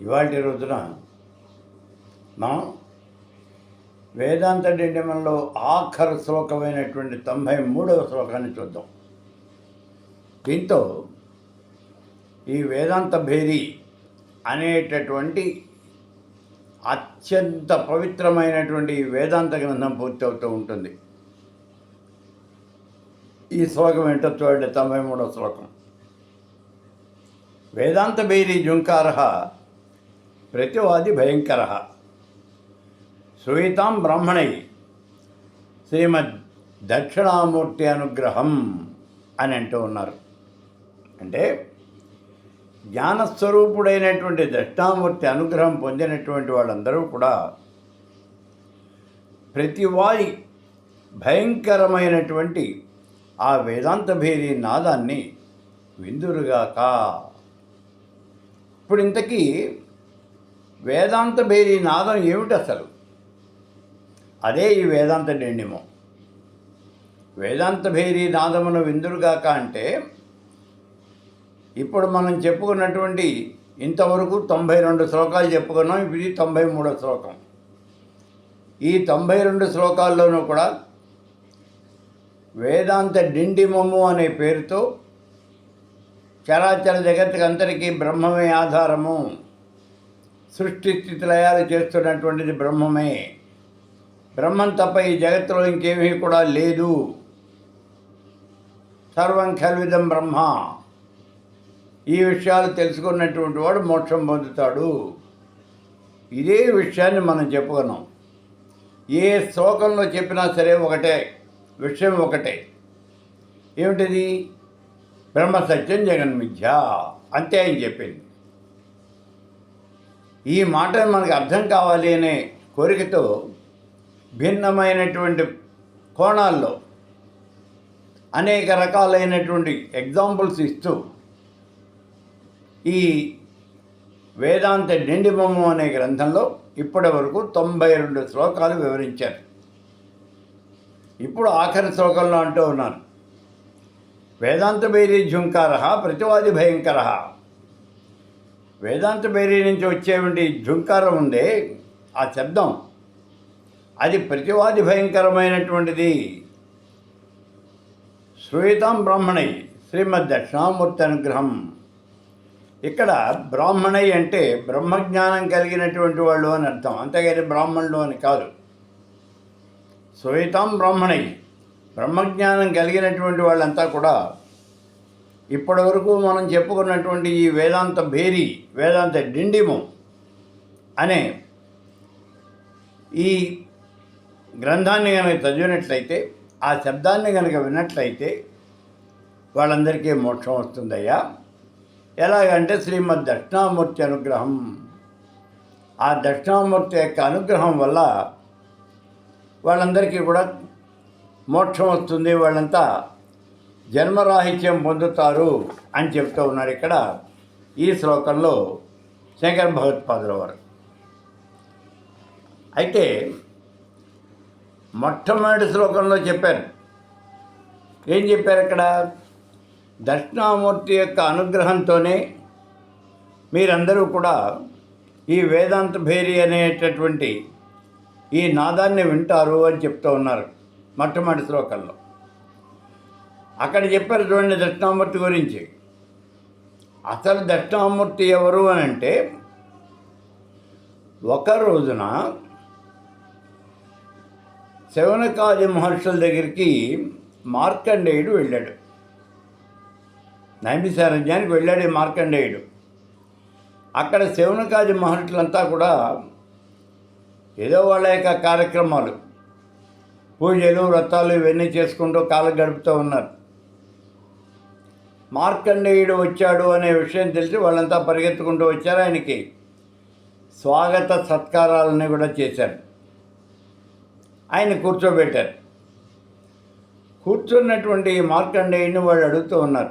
ఇవాళ రోజున మనం వేదాంత డిండిమంలో ఆఖరు శ్లోకమైనటువంటి తొంభై మూడవ శ్లోకాన్ని చూద్దాం. దీంతో ఈ వేదాంత భేరి అనేటటువంటి అత్యంత పవిత్రమైనటువంటి వేదాంత గ్రంథం పూర్తవుతూ ఉంటుంది. ఈ శ్లోకం ఏంటో చూడండి తొంభై మూడవ శ్లోకం. వేదాంత భేరి జుంకార ప్రతివాది భయంకర. సుహితాం బ్రాహ్మణై. శ్రీమద్ దక్షిణామూర్తి అనుగ్రహం అని అంటూ ఉన్నారు. అంటే జ్ఞానస్వరూపుడైనటువంటి దక్షిణామూర్తి అనుగ్రహం పొందినటువంటి వాళ్ళందరూ కూడా ప్రతి వారి భయంకరమైనటువంటి ఆ వేదాంత భేరి నాదాన్ని విందురుగాక. ఇప్పుడు ఇంతకీ వేదాంత భేరి నాదం ఏమిటి అసలు? అదే ఈ వేదాంత డెండిమం వేదాంత భేరి నాదమును విందురుగాక అంటే ఇప్పుడు మనం చెప్పుకున్నటువంటి ఇంతవరకు తొంభై రెండు శ్లోకాలు చెప్పుకున్నాం ఇది తొంభై మూడో శ్లోకం. ఈ తొంభై రెండు శ్లోకాల్లోనూ కూడా వేదాంత డిండిమము అనే పేరుతో చరాచర జగత్తుకి అందరికీ బ్రహ్మమే ఆధారము. సృష్టి స్థితి లయాలు చేస్తున్నటువంటిది బ్రహ్మమే. బ్రహ్మం తప్ప ఈ జగత్తులో ఇంకేమీ కూడా లేదు. సర్వం ఖల్విదం బ్రహ్మ. ఈ విషయాలు తెలుసుకున్నటువంటి వాడు మోక్షం పొందుతాడు. ఇదే విషయాన్ని మనం చెప్పుకున్నాం. ఏ శ్లోకంలో చెప్పినా సరే ఒకటే విషయం ఒకటే. ఏమిటిది? బ్రహ్మ సత్యం జగన్మిథ్య అంతే అని చెప్పింది. ఈ మాటను మనకు అర్థం కావాలి అనే కోరికతో భిన్నమైనటువంటి కోణాల్లో అనేక రకాలైనటువంటి ఎగ్జాంపుల్స్ ఇస్తూ ఈ వేదాంత నిండిమము అనే గ్రంథంలో ఇప్పటి వరకు తొంభై రెండు శ్లోకాలు వివరించారు. ఇప్పుడు ఆఖరి శ్లోకంలో అంటూ ఉన్నారు. వేదాంత బైరీ ఝుంకార ప్రతివాది భయంకర. వేదాంత బేరీ నుంచి వచ్చేటువంటి ఝుంకారం ఉందే ఆ శబ్దం. అది ప్రతివాది భయంకరమైనటువంటిది. శ్రూయితాం బ్రాహ్మణై శ్రీమద్ దక్షిణామూర్తి అనుగ్రహం. ఇక్కడ బ్రాహ్మణై అంటే బ్రహ్మజ్ఞానం కలిగినటువంటి వాళ్ళు అని అర్థం. అంతేగాని బ్రాహ్మణులు అని కాదు. శ్రూయితాం బ్రాహ్మణై బ్రహ్మజ్ఞానం కలిగినటువంటి వాళ్ళంతా కూడా ఇప్పటి వరకు మనం చెప్పుకున్నటువంటి ఈ వేదాంత భేరి వేదాంత డిండిము అనే ఈ గ్రంథాన్ని కనుక చదివినట్లయితే ఆ శబ్దాన్ని కనుక విన్నట్లయితే వాళ్ళందరికీ మోక్షం వస్తుందయ్యా. ఎలాగంటే శ్రీమద్ దక్షిణామూర్తి అనుగ్రహం. ఆ దక్షిణామూర్తి యొక్క అనుగ్రహం వల్ల వాళ్ళందరికీ కూడా మోక్షం వస్తుంది. వాళ్ళంతా జన్మరాహిత్యం పొందుతారు అని చెప్తూ ఉన్నారు ఇక్కడ ఈ శ్లోకంలో శంకర భగవత్పాదుల వారు. అయితే మొట్టమొదటి శ్లోకంలో చెప్పారు. ఏం చెప్పారు ఇక్కడ? దక్షిణామూర్తి యొక్క అనుగ్రహంతోనే మీరందరూ కూడా ఈ వేదాంత భేరి అనేటటువంటి ఈ నాదాన్ని వింటారు అని చెప్తూ ఉన్నారు మొట్టమొదటి శ్లోకంలో. అక్కడ చెప్పారు చూడండి దక్షిణామూర్తి గురించి. అసలు దక్షిణామూర్తి ఎవరు అని అంటే ఒక రోజున శవనకాది మహర్షుల దగ్గరికి మార్కండేయుడు వెళ్ళాడు. నైమిసారణ్యానికి వెళ్ళాడు మార్కండేయుడు. అక్కడ శవనకాది మహర్షులంతా కూడా ఏదో వాళ్ళ యొక్క కార్యక్రమాలు. పూజలు వ్రతాలు ఇవన్నీ చేసుకుంటూ కాలం గడుపుతూ ఉన్నారు. మార్కండేయుడు వచ్చాడు అనే విషయం తెలిసి వాళ్ళంతా పరిగెత్తుకుంటూ వచ్చారు ఆయనకి. స్వాగత సత్కారాలని కూడా చేశారు. ఆయన కూర్చోబెట్టారు. కూర్చున్నటువంటి ఈ మార్కండేయుడిని వాళ్ళు అడుగుతూ ఉన్నారు.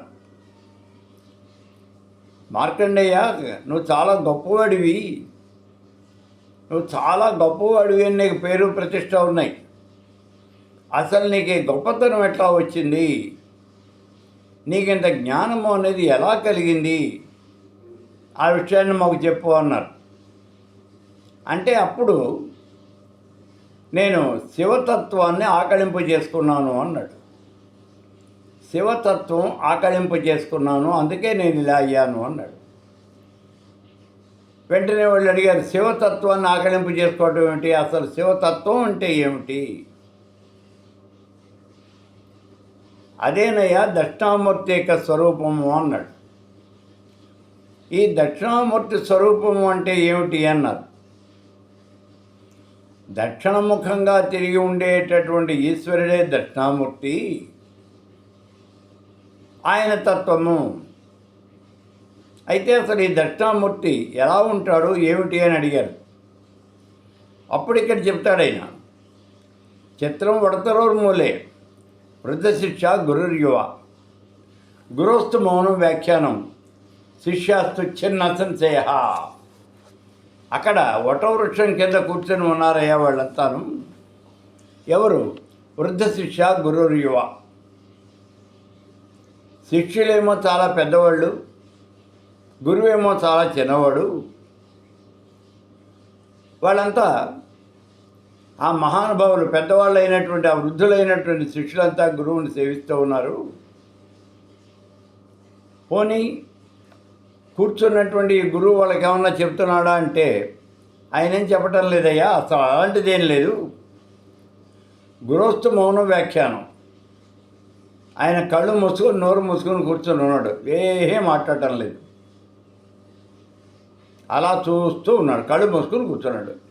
మార్కండేయ నువ్వు చాలా గొప్పవాడివి. నువ్వు చాలా గొప్పవాడివి అని నీకు పేరు ప్రతిష్ట ఉన్నాయి. అసలు నీకు గొప్పతనం ఎట్లా వచ్చింది? నీకింత జ్ఞానము అనేది ఎలా కలిగింది? ఆ విషయాన్ని మాకు చెప్పు అన్నారు. అంటే అప్పుడు నేను శివతత్వాన్ని ఆకళింపు చేసుకున్నాను అన్నాడు. శివతత్వం ఆకళింపు చేసుకున్నాను అందుకే నేను ఇలా అయ్యాను అన్నాడు. వెంటనే వాళ్ళు అడిగారు శివతత్వాన్ని ఆకలింపు చేసుకోవటం ఏమిటి? అసలు శివతత్వం అంటే ఏమిటి? అదేనయ్యా దక్షిణామూర్తిక యొక్క స్వరూపము అన్నాడు. ఈ దక్షిణామూర్తి స్వరూపము అంటే ఏమిటి అన్నారు. దక్షిణముఖంగా తిరిగి ఉండేటటువంటి ఈశ్వరుడే దక్షిణామూర్తి. ఆయన తత్వము. అయితే అసలు ఈ దక్షిణామూర్తి ఎలా ఉంటాడు ఏమిటి అని అడిగారు. అప్పుడు ఇక్కడ చెప్తాడు ఆయన. చిత్రం వడతరోర్మూలే మూలే. వృద్ధశిక్ష గురుర్యువ. గురోస్తు మౌనం వ్యాఖ్యానం. శిష్యాస్తు చిన్న సంశయ. అక్కడ వటవృక్షం కింద కూర్చొని ఉన్నారయ్యా వాళ్ళంతాను. ఎవరు? వృద్ధ శిష్య గురుర్యువ. శిష్యులేమో చాలా పెద్దవాళ్ళు. గురువేమో చాలా చిన్నవాడు. వాళ్ళంతా ఆ మహానుభావులు పెద్దవాళ్ళు అయినటువంటి ఆ వృద్ధులైనటువంటి శిష్యులంతా గురువుని సేవిస్తూ ఉన్నారు. పోనీ కూర్చున్నటువంటి గురువు వాళ్ళకి ఏమన్నా చెప్తున్నాడా అంటే ఆయన ఏం చెప్పటం లేదయ్యా అసలు అలాంటిది ఏం లేదు. గురోస్తు మౌన వ్యాఖ్యానం. ఆయన కళ్ళు మూసుకొని నోరు మూసుకొని కూర్చొని ఉన్నాడు. ఏమీ మాట్లాడటం లేదు. అలా చూస్తూ ఉన్నాడు. కళ్ళు మూసుకొని కూర్చున్నాడు.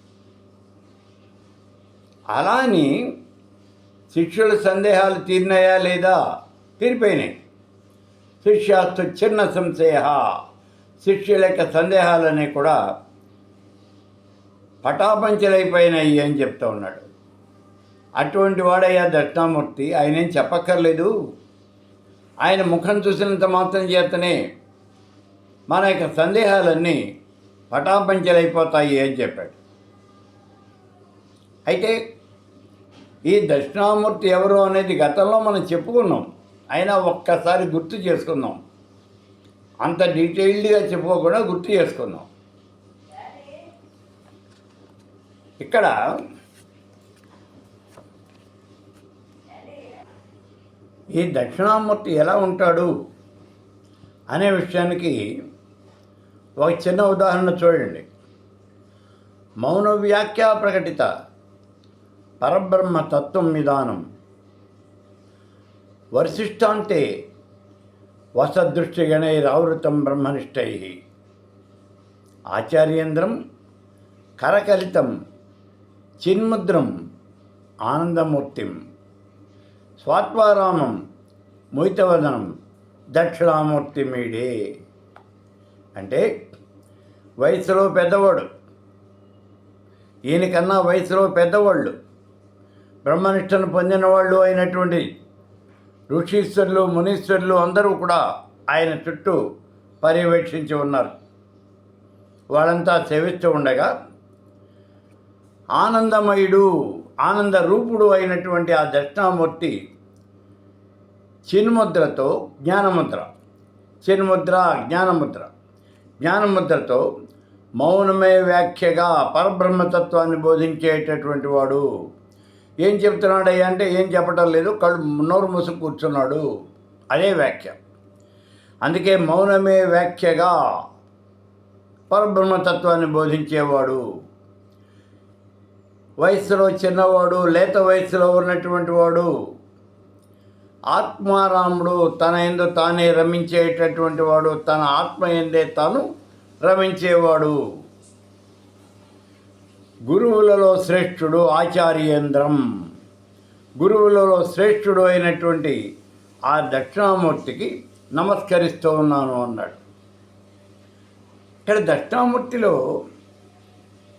అలా అని శిష్యుల సందేహాలు తీరినాయా లేదా? తీరిపోయినాయి. శిష్యాస్తు చిన్న సంశయ. శిష్యుల యొక్క సందేహాలన్నీ కూడా పటాపంచలైపోయినాయి అని చెప్తా ఉన్నాడు. అటువంటి వాడయ్యా దక్షిణామూర్తి ఆయన ఏం చెప్పక్కర్లేదు. ఆయన ముఖం చూసినంత మాత్రం చేతనే మన యొక్క సందేహాలన్నీ పటాపంచలైపోతాయి అని చెప్పాడు. అయితే ఈ దక్షిణామూర్తి ఎవరు అనేది గతంలో మనం చెప్పుకున్నాం. అయినా ఒక్కసారి గుర్తు చేసుకుందాం. అంత డీటెయిల్డ్గా చెప్పుకోకుండా గుర్తు చేసుకుందాం. ఇక్కడ ఈ దక్షిణామూర్తి ఎలా ఉంటాడు అనే విషయానికి ఒక చిన్న ఉదాహరణ చూడండి. మౌన వ్యాఖ్య ప్రకటిత పరబ్రహ్మ తత్వం విధానం వర్షిష్టాంతే వసదృష్టిగణైరావృతం బ్రహ్మనిష్టై. ఆచార్యేంద్రం కరకలితం చిన్ముద్రం ఆనందమూర్తిం. స్వాత్వారామం మోయితవదనం దక్షిణామూర్తి మీడే అంటే వయసులో పెద్దవాడు. ఈయనకన్నా వయసులో పెద్దవాళ్ళు. బ్రహ్మనిష్టను పొందిన వాళ్ళు అయినటువంటి ఋషీశ్వరులు మునీశ్వరులు అందరూ కూడా ఆయన చుట్టూ పర్యవేక్షించి ఉన్నారు. వాళ్ళంతా సేవిస్తూ ఉండగా ఆనందమయుడు ఆనంద రూపుడు అయినటువంటి ఆ దక్షిణామూర్తి చిన్ముద్రతో జ్ఞానముద్ర చిన్ముద్ర జ్ఞానముద్ర జ్ఞానముద్రతో మౌనమే వ్యాఖ్యగా పరబ్రహ్మతత్వాన్ని బోధించేటటువంటి వాడు ఏం చెప్తున్నాడయ్యా అంటే ఏం చెప్పటం లేదు కళ్ళు నోరు మూసుకు కూర్చున్నాడు. అదే వ్యాఖ్య. అందుకే మౌనమే వ్యాఖ్యగా పరబ్రహ్మతత్వాన్ని బోధించేవాడు. వయసులో చిన్నవాడు లేత వయసులో ఉన్నటువంటి వాడు ఆత్మారాముడు తన ఎందు తానే రమించేటటువంటి వాడు తన ఆత్మ ఎందే తాను రమించేవాడు. గురువులలో శ్రేష్ఠుడు ఆచార్యేంద్రం. గురువులలో శ్రేష్ఠుడు అయినటువంటి ఆ దక్షిణామూర్తికి నమస్కరిస్తూ ఉన్నాను అన్నాడు. ఇక్కడ దక్షిణామూర్తిలో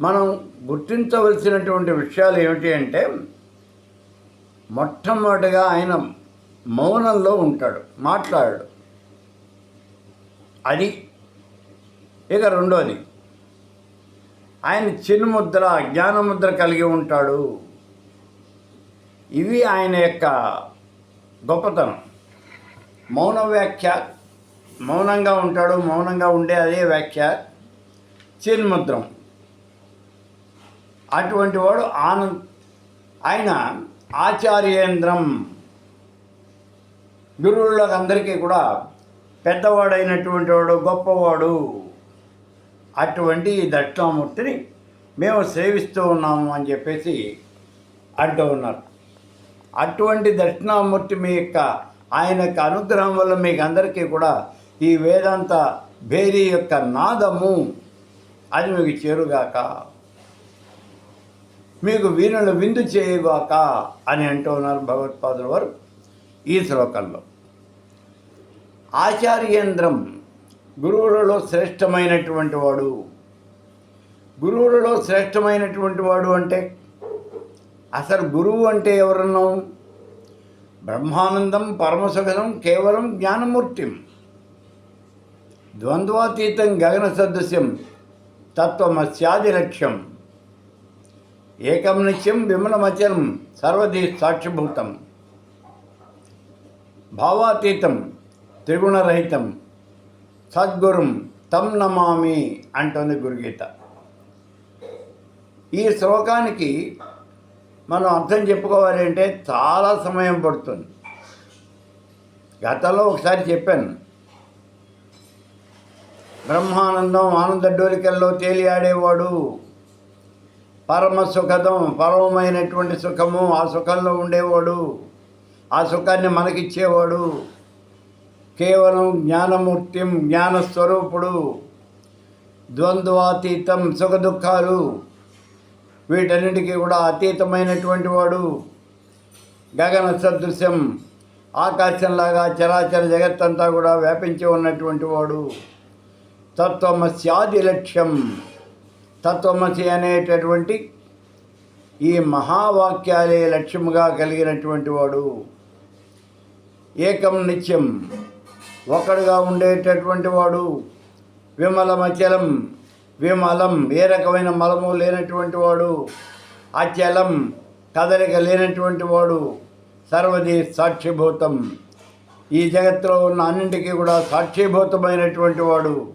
మనం గుర్తించవలసినటువంటి విషయాలు ఏమిటి అంటే మొట్టమొదటిగా ఆయన మౌనంలో ఉంటాడు మాట్లాడాడు. అది ఇక రెండోది ఆయన చిన్ముద్ర జ్ఞానముద్ర కలిగి ఉంటాడు. ఇవి ఆయన యొక్క గొప్పతనం. మౌన వ్యాఖ్య మౌనంగా ఉంటాడు మౌనంగా ఉండే అదే వ్యాఖ్య చిన్ముద్రం అటువంటి వాడు ఆనంద్ ఆయన ఆచార్యేంద్రం. గురువులకు అందరికీ కూడా పెద్దవాడైనటువంటి వాడు గొప్పవాడు. అటువంటి దక్షిణామూర్తిని మేము సేవిస్తూ ఉన్నాము అని చెప్పేసి అంటూ ఉన్నారు. అటువంటి దక్షిణామూర్తి మీ యొక్క ఆయన యొక్క అనుగ్రహం వల్ల మీకు అందరికీ కూడా ఈ వేదాంత భేరీ యొక్క నాదము అది మీకు చేరుగాక. మీకు వీణులు విందు చేయగాక అని అంటూ ఉన్నారు భగవత్పాదుల వారు ఈ శ్లోకంలో. ఆచార్యేంద్రం గురువులలో శ్రేష్టమైనటువంటి వాడు. గురువులలో శ్రేష్టమైనటువంటి వాడు అంటే అసలు గురువు అంటే ఎవరన్నాం? బ్రహ్మానందం పరమసుఖదం కేవలం జ్ఞానమూర్తిం. ద్వంద్వాతీతం గగన సదృశ్యం తత్వమస్యాది లక్ష్యం. ఏకం నిత్యం విమలమచనం సర్వదీ సాక్షిభూతం. భావాతీతం త్రిగుణరహితం. సద్గురుం తం నమామి అంటుంది గురుగీత. ఈ శ్లోకానికి మనం అర్థం చెప్పుకోవాలి అంటే చాలా సమయం పడుతుంది. గతంలో ఒకసారి చెప్పాను. బ్రహ్మానందం ఆనంద డోలికల్లో తేలియాడేవాడు పరమ సుఖదం పరమమైనటువంటి సుఖము ఆ సుఖంలో ఉండేవాడు. ఆ సుఖాన్ని మనకిచ్చేవాడు. కేవలం జ్ఞానమూర్తిం జ్ఞానస్వరూపుడు ద్వంద్వాతీతం సుఖ దుఃఖాలు వీటన్నిటికీ కూడా అతీతమైనటువంటి వాడు గగన సదృశ్యం ఆకాశంలాగా చరాచర జగత్తంతా కూడా వ్యాపించి ఉన్నటువంటి వాడు. తత్వమస్యాది లక్ష్యం. తత్వమసి అనేటటువంటి ఈ మహావాక్యాలే లక్ష్యముగా కలిగినటువంటి వాడు. ఏకం నిత్యం. ఒక్కడుగా ఉండేటటువంటి వాడు విమలమచలం విమలం ఏ రకమైన మలము లేనటువంటి వాడు అచలం కదలిక లేనటువంటి వాడు సర్వది సాక్షిభూతం. ఈ జగత్తులో ఉన్న అన్నింటికీ కూడా సాక్షిభూతమైనటువంటి వాడు.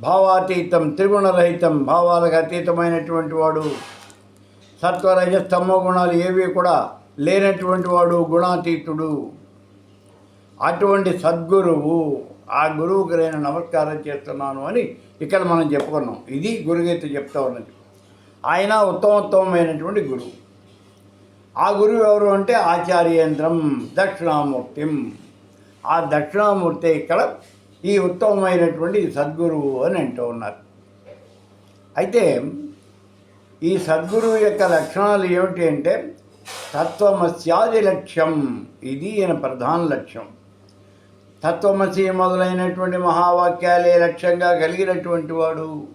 భావాతీతం త్రిగుణరహితం భావాలకు అతీతమైనటువంటి వాడు. సత్వరజ స్తమో గుణాలు ఏవి కూడా లేనటువంటి వాడు గుణాతీతుడు. అటువంటి సద్గురువు ఆ గురువుకి నేను నమస్కారం చేస్తున్నాను అని ఇక్కడ మనం చెప్పుకున్నాం. ఇది గురుగీత చెప్తా ఉన్నది. ఆయన ఉత్తమోత్తమైనటువంటి గురువు. ఆ గురువు ఎవరు అంటే ఆచార్యేంద్రం దక్షిణామూర్తిం. ఆ దక్షిణామూర్తి ఇక్కడ ఈ ఉత్తమమైనటువంటి సద్గురువు అని అంటూ ఉన్నారు. అయితే ఈ సద్గురువు యొక్క లక్షణాలు ఏమిటి అంటే తత్వమస్యాది లక్ష్యం. ఇది ఈయన ప్రధాన లక్ష్యం. తత్వమసి మొదలైనటువంటి మహావాక్యాలే లక్ష్యంగా కలిగినటువంటి వాడు.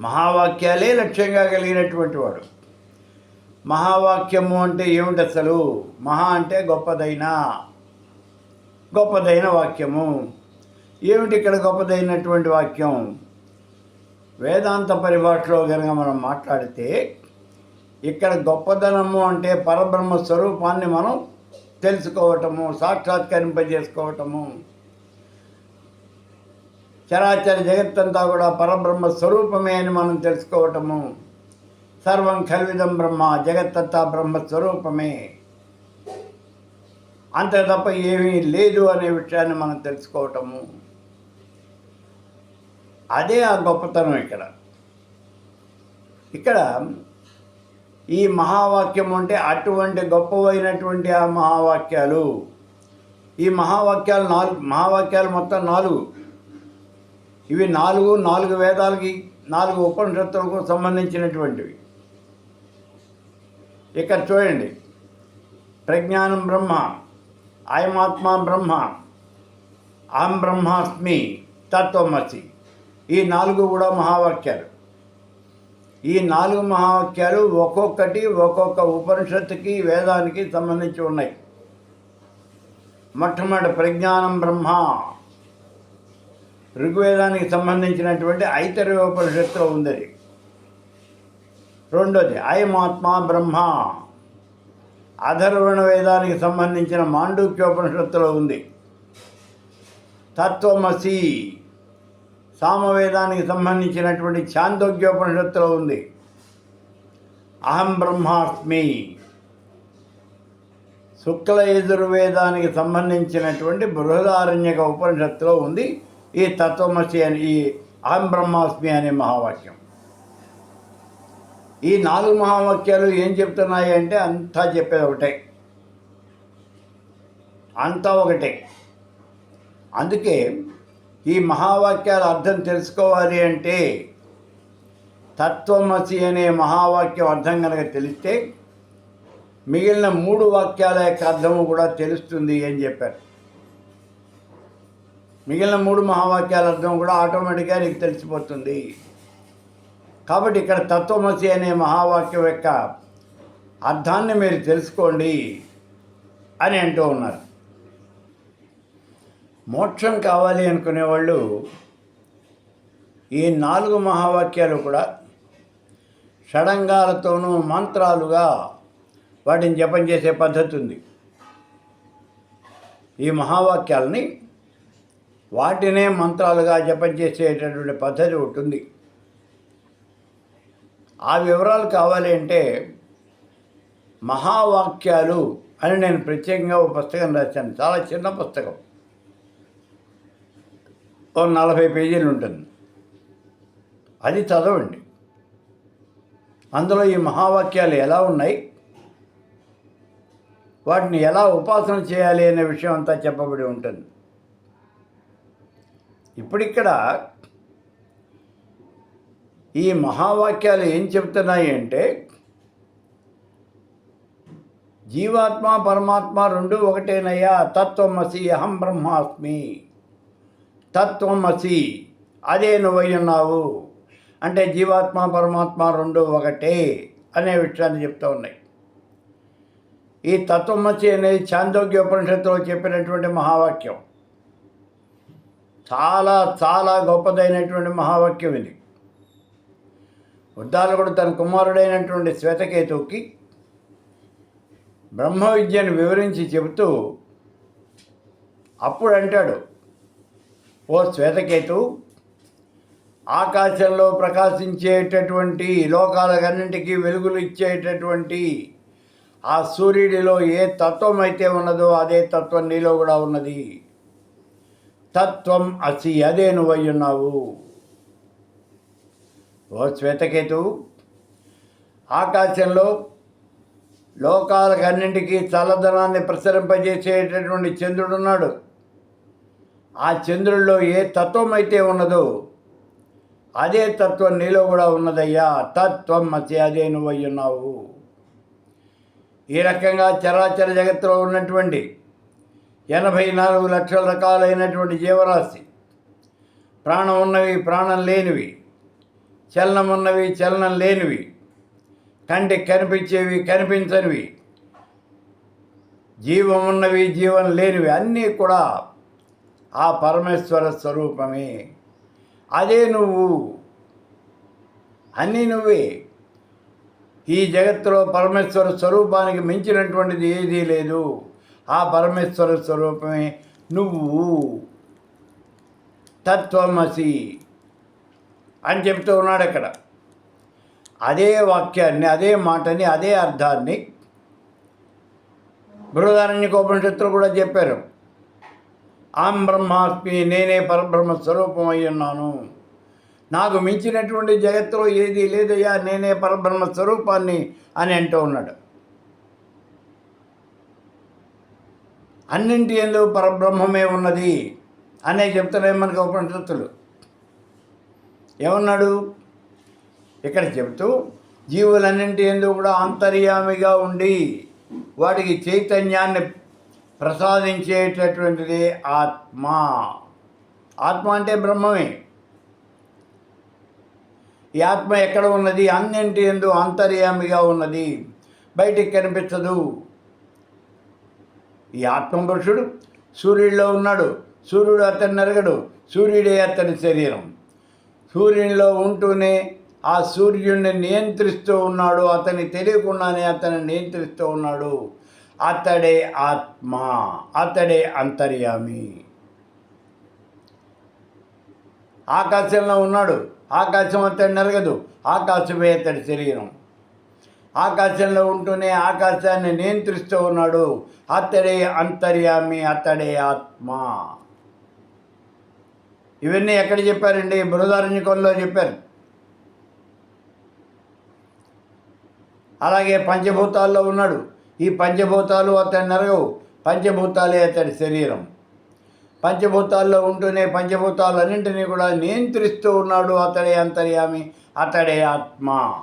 మహావాక్యాలే లక్ష్యంగా కలిగినటువంటి వాడు. మహావాక్యము అంటే ఏమిటి అసలు? మహా అంటే గొప్పదైన. గొప్పదైన వాక్యము. ఏమిటి ఇక్కడ గొప్పదైనటువంటి వాక్యం? వేదాంత పరిభాషలో కనుక మనం మాట్లాడితే ఇక్కడ గొప్పదనము అంటే పరబ్రహ్మ స్వరూపాన్ని మనం తెలుసుకోవటము సాక్షాత్కరింపజేసుకోవటము. చరాచర జగత్తంతా కూడా పరబ్రహ్మ స్వరూపమే అని మనం తెలుసుకోవటము. సర్వం కల్విదం బ్రహ్మ జగత్తంతా బ్రహ్మ స్వరూపమే. అంత తప్ప ఏమీ లేదు అనే విషయాన్ని మనం తెలుసుకోవటము. అదే ఆ గొప్పతనం ఇక్కడ. ఇక్కడ ఈ మహావాక్యం అంటే అటువంటి గొప్పవైనటువంటి ఆ మహావాక్యాలు. ఈ మహావాక్యాలు నాలుగు మహావాక్యాలు మొత్తం నాలుగు. ఇవి నాలుగు నాలుగు వేదాలకి నాలుగు ఉపనిషత్తులకు సంబంధించినటువంటివి. ఇక్కడ చూడండి. ప్రజ్ఞానం బ్రహ్మ అయమాత్మ బ్రహ్మ అహం బ్రహ్మాస్మి తత్వమసి. ఈ నాలుగు కూడా మహావాక్యాలు. ఈ నాలుగు మహావాక్యాలు ఒక్కొక్కటి ఒక్కొక్క ఉపనిషత్తుకి వేదానికి సంబంధించి ఉన్నాయి. మొట్టమొదటి ప్రజ్ఞానం బ్రహ్మ. ఋగ్వేదానికి సంబంధించినటువంటి ఐతర్యోపనిషత్తులో ఉంది రెండోది అయమాత్మ బ్రహ్మ. అధర్వణ వేదానికి సంబంధించిన మాండూక్యోపనిషత్తులో ఉంది. తత్వమసి. సామవేదానికి సంబంధించినటువంటి ఛాందోగ్యోపనిషత్తులో ఉంది. అహం బ్రహ్మాస్మి. శుక్ల యజుర్వేదానికి సంబంధించినటువంటి బృహదారణ్యక ఉపనిషత్తులో ఉంది ఈ తత్వమసి అని ఈ అహం బ్రహ్మాస్మి అనే మహావాక్యం. ఈ నాలుగు మహావాక్యాలు ఏం చెప్తున్నాయి అంటే అంతా చెప్పేది ఒకటే. అంతా ఒకటే. అందుకే ఈ మహావాక్యాల అర్థం తెలుసుకోవాలి అంటే తత్వమసి అనే మహావాక్యం అర్థం కనుక తెలిస్తే మిగిలిన మూడు వాక్యాల యొక్క అర్థము కూడా తెలుస్తుంది అని చెప్పారు. మిగిలిన మూడు మహావాక్యాల అర్థం కూడా ఆటోమేటిక్గా నీకు తెలిసిపోతుంది. కాబట్టి ఇక్కడ తత్వమసి అనే మహావాక్యం యొక్క అర్థాన్ని మీరు తెలుసుకోండి అని అంటూ ఉన్నారు. మోక్షం కావాలి అనుకునే వాళ్ళు ఈ నాలుగు మహావాక్యాలు కూడా షడంగాలతోనూ మంత్రాలుగా వాటిని జపం చేసే పద్ధతి ఉంది. ఈ మహావాక్యాలని వాటినే మంత్రాలుగా జపం చేసేటటువంటి పద్ధతి ఒకటి ఉంది. ఆ వివరాలు కావాలి అంటే మహావాక్యాలు అని నేను ప్రత్యేకంగా ఒక పుస్తకం రాశాను. చాలా చిన్న పుస్తకం. ఓ నలభై పేజీలు ఉంటుంది. అది చదవండి. అందులో ఈ మహావాక్యాలు ఎలా ఉన్నాయి? వాటిని ఎలా ఉపాసన చేయాలి అనే విషయం అంతా చెప్పబడి ఉంటుంది. ఇప్పుడిక్కడ ఈ మహావాక్యాలు ఏం చెప్తున్నాయి అంటే జీవాత్మ పరమాత్మ రెండు ఒకటేనయ్యా తత్వమసి అహం బ్రహ్మాస్మి. తత్వమసి అదే నువ్వై ఉన్నావు అంటే జీవాత్మ పరమాత్మ రెండు ఒకటే అనే విషయాన్ని చెప్తూ ఉన్నాయి. ఈ తత్వమసి అనేది చాందోగ్య ఉపనిషత్తులో చెప్పినటువంటి మహావాక్యం. చాలా చాలా గొప్పదైనటువంటి మహావాక్యం ఇది. ఉద్దాలకుడు తన కుమారుడైనటువంటి శ్వేతకేతువుకి బ్రహ్మ విద్యను వివరించి చెబుతూ అప్పుడు అంటాడు ఓ శ్వేతకేతు ఆకాశంలో ప్రకాశించేటటువంటి లోకాలకన్నింటికీ వెలుగులు ఇచ్చేటటువంటి ఆ సూర్యుడిలో ఏ తత్వం అయితే ఉన్నదో అదే తత్వం నీలో కూడా ఉన్నది. తత్వం అసి అదే నువ్వయ్యున్నావు. ఓ శ్వేతకేతు ఆకాశంలో లోకాలకన్నింటికీ చల్లదనాన్ని ప్రసరింపజేసేటటువంటి చంద్రుడున్నాడు. ఆ చంద్రుల్లో ఏ తత్వం అయితే ఉన్నదో అదే తత్వం నీలో కూడా ఉన్నదయ్యా. తత్వం మసి అదే నువ్వయ్యున్నావు ఈ రకంగా చరాచర జగత్తులో ఉన్నటువంటి ఎనభై నాలుగు లక్షల రకాలైనటువంటి జీవరాశి ప్రాణం ఉన్నవి ప్రాణం లేనివి చలనం ఉన్నవి చలనం లేనివి కంటికి కనిపించేవి కనిపించనివి జీవం ఉన్నవి జీవం లేనివి అన్నీ కూడా ఆ పరమేశ్వర స్వరూపమే. అదే నువ్వు. అన్నీ నువ్వే. ఈ జగత్తులో పరమేశ్వర స్వరూపానికి మించినటువంటిది ఏదీ లేదు. ఆ పరమేశ్వర స్వరూపమే నువ్వు. తత్వమసి అని చెప్తూ ఉన్నాడు అక్కడ. అదే వాక్యాన్ని అదే మాటని అదే అర్థాన్ని బృహదారణ్యకోపనిషత్తులు కూడా చెప్పారు. ఆం బ్రహ్మాస్మి నేనే పరబ్రహ్మ స్వరూపం అయి ఉన్నాను. నాకు మించినటువంటి జగత్తులో ఏది లేదయ్యా నేనే పరబ్రహ్మ స్వరూపాన్ని అని అంటూ ఉన్నాడు. అన్నింటి ఎందు పరబ్రహ్మమే ఉన్నది అనే చెప్తున్నాయి మనకు ఉపనిషత్తులు. ఏమన్నాడు? ఇక్కడ చెబుతూ జీవులన్నింటి ఎందు కూడా అంతర్యామిగా ఉండి వాటికి చైతన్యాన్ని ప్రసాదించేటటువంటిది ఆత్మ. ఆత్మ అంటే బ్రహ్మమే. ఈ ఆత్మ ఎక్కడ ఉన్నది? అన్నింటి ఎందు అంతర్యామిగా ఉన్నది. బయటికి కనిపించదు. ఈ ఆత్మపురుషుడు సూర్యుడిలో ఉన్నాడు. సూర్యుడు అతని నరగడు సూర్యుడే అతని శరీరం. సూర్యునిలో ఉంటూనే ఆ సూర్యుడిని నియంత్రిస్తూ ఉన్నాడు. అతని తెలియకుండానే అతన్ని నియంత్రిస్తూ ఉన్నాడు. అతడే ఆత్మ అతడే అంతర్యామి. ఆకాశంలో ఉన్నాడు. ఆకాశం అతడు నలగదు ఆకాశమే అతడి శరీరం. ఆకాశంలో ఉంటూనే ఆకాశాన్ని నియంత్రిస్తూ ఉన్నాడు. అతడే అంతర్యామి అతడే ఆత్మ. ఇవన్నీ ఎక్కడ చెప్పారండి? బృహదారణ్యకంలో చెప్పారు. అలాగే పంచభూతాల్లో ఉన్నాడు. ఈ పంచభూతాలు అతని నరవు పంచభూతాలే అతడి శరీరం. పంచభూతాల్లో ఉంటూనే పంచభూతాలన్నింటినీ కూడా నియంత్రిస్తూ ఉన్నాడు అతడే అంతర్యామి అతడే ఆత్మ.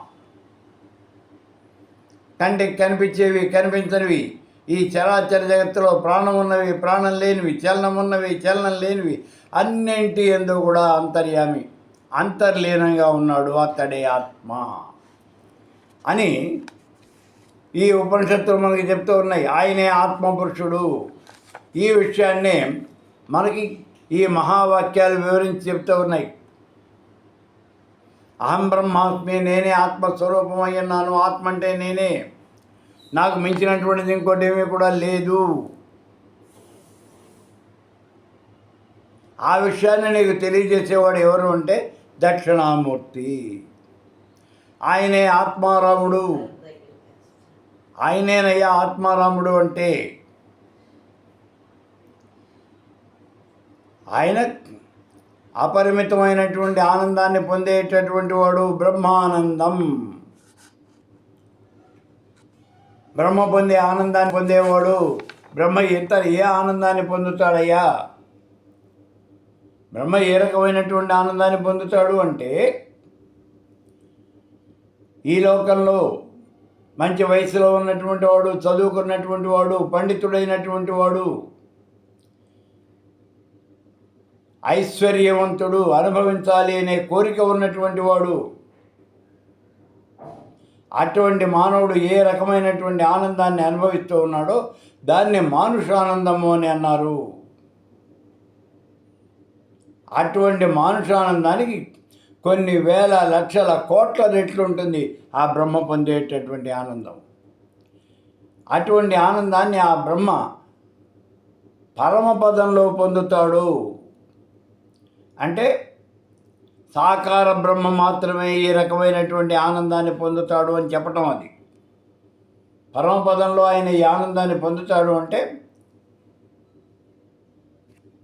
కంటికి కనిపించేవి కనిపించనివి. ఈ చరాచర జగత్తులో ప్రాణం ఉన్నవి ప్రాణం లేనివి చలనం ఉన్నవి చలనం లేనివి అన్నింటి ఎందు కూడా అంతర్యామి అంతర్లీనంగా ఉన్నాడు అతడే ఆత్మ. అని ఈ ఉపనిషత్తులు మనకి చెప్తూ ఉన్నాయి. ఆయనే ఆత్మపురుషుడు. ఈ విషయాన్నే మనకి ఈ మహావాక్యాలు వివరించి చెప్తూ ఉన్నాయి. అహం బ్రహ్మాస్మి నేనే ఆత్మస్వరూపమై ఉన్నాను ఆత్మ అంటే నేనే. నాకు మించినటువంటిది ఇంకోటి ఏమీ కూడా లేదు. ఆ విషయాన్ని నీకు తెలియజేసేవాడు ఎవరు అంటే దక్షిణామూర్తి. ఆయనే ఆత్మారాముడు. ఆయనేనయ్యా ఆత్మారాముడు అంటే. ఆయన అపరిమితమైనటువంటి ఆనందాన్ని పొందేటటువంటి వాడు బ్రహ్మానందం. బ్రహ్మ పొందే ఆనందాన్ని పొందేవాడు బ్రహ్మ ఎంత ఏ ఆనందాన్ని పొందుతాడయ్యా? బ్రహ్మ ఏ రకమైనటువంటి ఆనందాన్ని పొందుతాడు అంటే ఈ లోకంలో మంచి వయసులో ఉన్నటువంటి వాడు చదువుకున్నటువంటి వాడు పండితుడైనటువంటి వాడు ఐశ్వర్యవంతుడు అనుభవించాలి అనే కోరిక ఉన్నటువంటి వాడు అటువంటి మానవుడు ఏ రకమైనటువంటి ఆనందాన్ని అనుభవిస్తూ ఉన్నాడో దాన్ని మానుషానందము అని అన్నారు. అటువంటి మానుషానందానికి కొన్ని వేల లక్షల కోట్ల రెట్లు ఉంటుంది ఆ బ్రహ్మ పొందేటటువంటి ఆనందం. అటువంటి ఆనందాన్ని ఆ బ్రహ్మ పరమపదంలో పొందుతాడు. అంటే సాకార బ్రహ్మ మాత్రమే ఈ రకమైనటువంటి ఆనందాన్ని పొందుతాడు అని చెప్పటం అది. పరమపదంలో ఆయన ఈ ఆనందాన్ని పొందుతాడు అంటే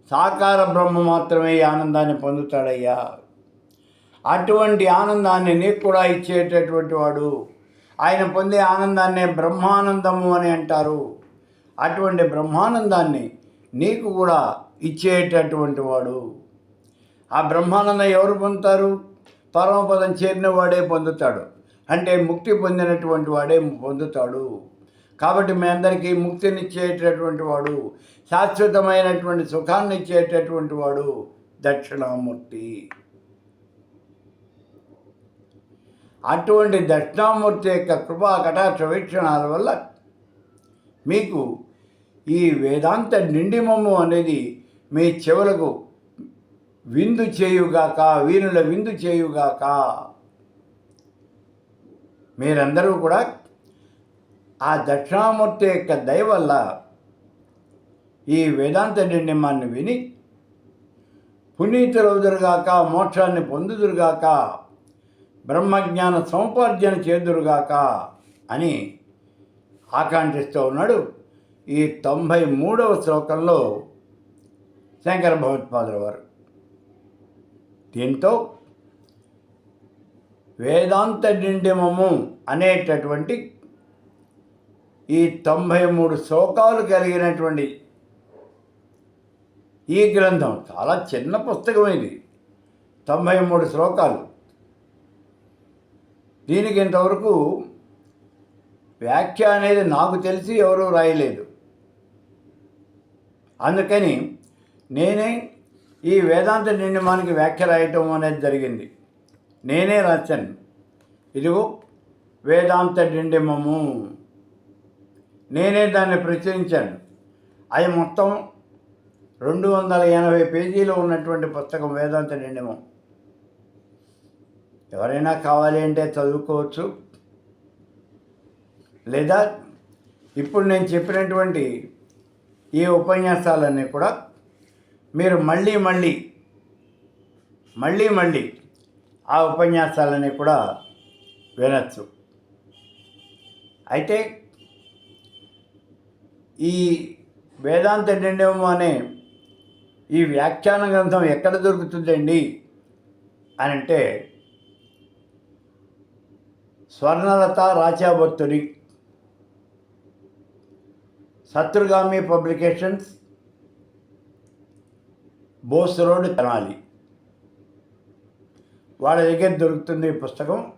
సాకార బ్రహ్మ మాత్రమే ఈ ఆనందాన్ని పొందుతాడయ్యా. అటువంటి ఆనందాన్ని నీకు కూడా ఇచ్చేటటువంటి వాడు. ఆయన పొందే ఆనందాన్నే బ్రహ్మానందము అని అంటారు. అటువంటి బ్రహ్మానందాన్ని నీకు కూడా ఇచ్చేటటువంటి వాడు. ఆ బ్రహ్మానందం ఎవరు పొందుతారు? పరమపదం చేరిన వాడే పొందుతాడు. అంటే ముక్తి పొందినటువంటి వాడే పొందుతాడు. కాబట్టి మీ అందరికీ ముక్తినిచ్చేటటువంటి వాడు శాశ్వతమైనటువంటి సుఖాన్ని ఇచ్చేటటువంటి వాడు దక్షిణామూర్తి. అటువంటి దక్షిణామూర్తి యొక్క కృపా కటాక్ష వీక్షణాల వల్ల మీకు ఈ వేదాంత నిండిమము అనేది మీ చెవులకు విందు చేయుగాక వీరుల విందు చేయుగాక. మీరందరూ కూడా ఆ దక్షిణామూర్తి యొక్క దయ వల్ల ఈ వేదాంత నిండిమాన్ని విని పునీతులవుదురుగాక మోక్షాన్ని పొందుదురుగాక బ్రహ్మజ్ఞాన సముపార్జన చేదురుగాక అని ఆకాంక్షిస్తూ ఉన్నాడు. ఈ తొంభై మూడవ శ్లోకంలో శంకర భగవత్పాదుల వారు. దీంతో వేదాంత డిండిమము అనేటటువంటి ఈ తొంభై మూడు శ్లోకాలు కలిగినటువంటి ఈ గ్రంథం చాలా చిన్న పుస్తకం ఇది. తొంభై మూడు శ్లోకాలు. దీనికి ఇంతవరకు వ్యాఖ్య అనేది నాకు తెలిసి ఎవరూ రాయలేదు. అందుకని నేనే ఈ వేదాంత నిండిమానికి వ్యాఖ్య రాయటం అనేది జరిగింది. నేనే రాశాను ఇదిగో వేదాంత డిండిమము నేనే దాన్ని ప్రచురించాను. అది మొత్తం రెండు వందల ఎనభై పేజీలో ఉన్నటువంటి పుస్తకం వేదాంత నిండిమం ఎవరైనా కావాలి అంటే చదువుకోవచ్చు. లేదా ఇప్పుడు నేను చెప్పినటువంటి ఈ ఉపన్యాసాలన్నీ కూడా మీరు మళ్ళీ మళ్ళీ మళ్ళీ మళ్ళీ ఆ ఉపన్యాసాలని కూడా వినచ్చు. అయితే ఈ వేదాంత నిర్ణయం అనే ఈ వ్యాఖ్యాన గ్రంథం ఎక్కడ దొరుకుతుందండి? అని అంటే స్వర్ణలత రాచాబొత్తుని శత్రుగామి పబ్లికేషన్స్. బోస్ రోడ్ తెనాలి. వాళ్ళ దగ్గర దొరుకుతుంది ఈ పుస్తకం.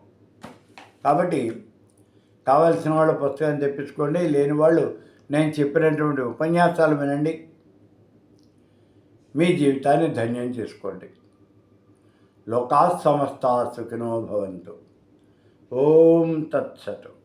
కాబట్టి కావాల్సిన వాళ్ళ పుస్తకం తెప్పించుకోండి. లేని వాళ్ళు నేను చెప్పినటువంటి ఉపన్యాసాలు వినండి. మీ జీవితాన్ని ధన్యం చేసుకోండి. లోకా సమస్త సుఖినో భవంతు. ఓం తత్సతు.